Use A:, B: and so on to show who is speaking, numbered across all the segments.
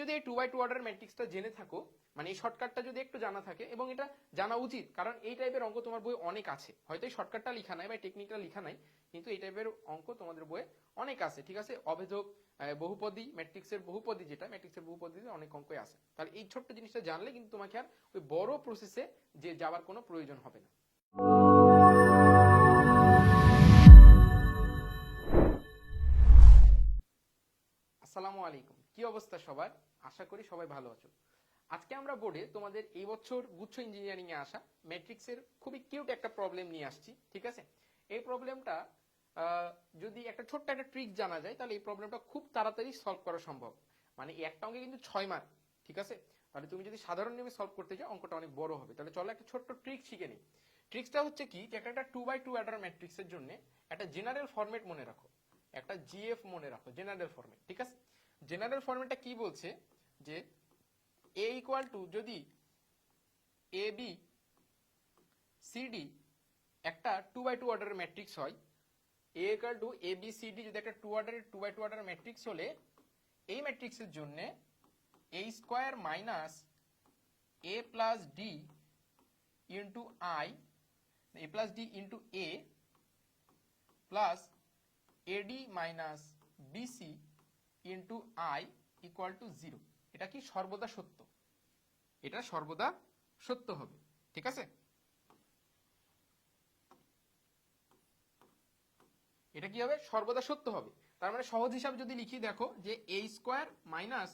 A: যদি এই two by two order ম্যাট্রিক্সটা জেনে থাকো মানে এই শর্টকাটটা যদি একটু জানা থাকে, এবং এটা জানা উচিত, কারণ এই টাইপের অঙ্ক তোমার বই অনেক আছে। হয়তো এই শর্টকাটটা লেখা নাই বা টেকনিকটা লিখা নাই, কিন্তু এই টাইপের অঙ্ক তোমাদের বইয়ে অনেক আছে, ঠিক আছে? অভেদক বহুপদী ম্যাট্রিক্সের বহুপদী যেটা ম্যাট্রিক্সের বহুপদীতে অনেক অঙ্কই আছে। তাহলে এই ছোট্ট জিনিসটা জানলে কিন্তু তোমাকে আর ওই বড় প্রসেসে যে যাওয়ার কোনো প্রয়োজন হবে না। আসসালামু আলাইকুম। কি অবস্থা সবার? আশা করি সবাই ভালো আছো। আজকে আমরা বোর্ডে তোমাদের এই বছর গুচ্ছ ইঞ্জিনিয়ারিং এ আসা ম্যাট্রিক্সের খুবই কিউট একটা প্রবলেম নিয়ে আসছি, ঠিক আছে? এই প্রবলেমটা যদি একটা ছোট্ট একটা ট্রিক জানা যায়, তাহলে এই প্রবলেমটা খুব তাড়াতাড়ি সলভ করা সম্ভব। মানে একটা অঙ্কে কিন্তু ছয় মার্ক ঠিক আছে? তাহলে তুমি যদি সাধারণ নিয়মে সলভ করতে চাও, অঙ্কটা অনেক বড় হবে। তাহলে চলো একটা ছোট্ট ট্রিক শিখে নিই। ট্রিক্সটা হচ্ছে কি, যে একটা টু বাই টু অ্যাডার ম্যাট্রিক্সের জন্য একটা জেনারেল ফরম্যাট মনে রাখো। একটা জিএফ মনে রাখো জেনারেল ফরম্যাট ঠিক আছে? জেনারেল ফরম্যাটটা কি বলছে? যে এ ইকুয়াল টু যদি এ বি সিডি একটা টু বাই টু অর্ডারের ম্যাট্রিক্স হয় A equal to A B C D যদি একটা টু অর্ডারের টু বাই টু অর্ডারের ম্যাট্রিক্স হলে, এই ম্যাট্রিক্সের জন্য A square minus A plus D into I A plus D into A plus AD minus BC into I equal to zero এটা কি সর্বদা সত্য? এটা সর্বদা সত্য হবে। ঠিক আছে? এটা কি হবে? সর্বদা সত্য হবে। তার মানে সহজ হিসাব যদি লিখি, দেখো যে এ স্কোয়ার মাইনাস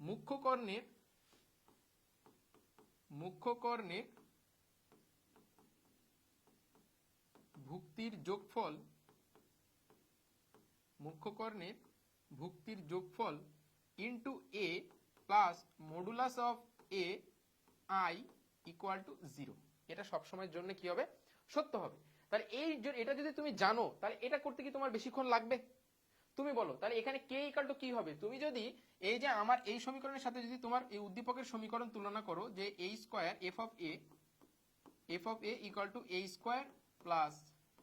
A: মুখ্য কর্ণের মুখ্য কর্ণের ভুক্তির যোগফল, মুখ্য কর্ণের ভুক্তির যোগফল into A plus modulus of A I equal to zero এটা সবসময়ের জন্য কি হবে? সত্য হবে। তাহলে এই এটা যদি তুমি জানো, তাহলে এটা করতে কি তোমার বেশিক্ষণ লাগবে? তুমি বলো, তাহলে এখানে কে ইকাল টু কি হবে? তুমি যদি এই যে আমার এই সমীকরণের সাথে যদি তোমার এই উদ্দীপকের সমীকরণ তুলনা করো, যে A square F of A F of A equal to A square plus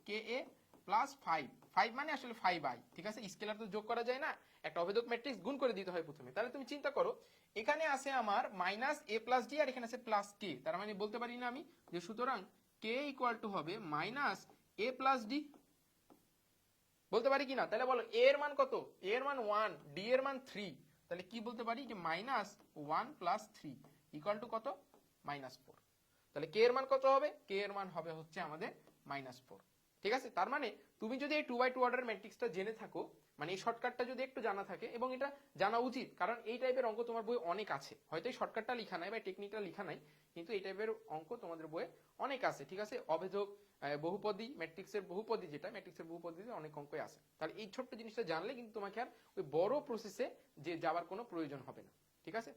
A: K A plus five five মানে আসলে ফাইভ আই ঠিক আছে? স্কেলার তো যোগ করা যায় না। একটা অভেদক ম্যাট্রিক্স গুণ করে দিতে হয় প্রথমে। তাহলে তুমি চিন্তা করো, এখানে আছে আমার মাইনাস এ প্লাস ডি আর এখানে আছে প্লাস কে তার মানে বলতে পারি না আমি যে সুতরাং কে ইকুয়াল টু হবে মাইনাস এ প্লাস ডি বলতে পারি কি না? তাহলে বলো এ এর মান কত? এ এর মান ওয়ান ডি এর মান থ্রি তাহলে কি বলতে পারি? যে minus one plus three equal to কত? মাইনাস ফোর তাহলে কে এর মান কত হবে? কে এর মান হবে হচ্ছে আমাদের মাইনাস ফোর ঠিক আছে? তার মানে তুমি যদি এই টু বাই টু অর্ডার ম্যাট্রিক্সটা জেনে থাকো মানে এই শর্টকাটটা যদি একটু জানা থাকে, এবং এটা জানা উচিত, কারণ এই টাইপের অঙ্ক তোমার বই অনেক আছে। হয়তো এই শর্টকাটটা লেখা নাই বা টেকনিকটা লেখা নাই, কিন্তু এই টাইপের অঙ্ক তোমাদের বইয়ে অনেক আছে, ঠিক আছে? অভেদক বহুপদী ম্যাট্রিক্সের বহুপদী যেটা ম্যাট্রিক্সের বহুপদীতে অনেক অঙ্কই আছে। তাহলে এই ছোট্ট জিনিসটা জানলে কিন্তু তোমাকে আর ওই বড় প্রসেসে যে যাওয়ার কোনো প্রয়োজন হবে না, ঠিক আছে?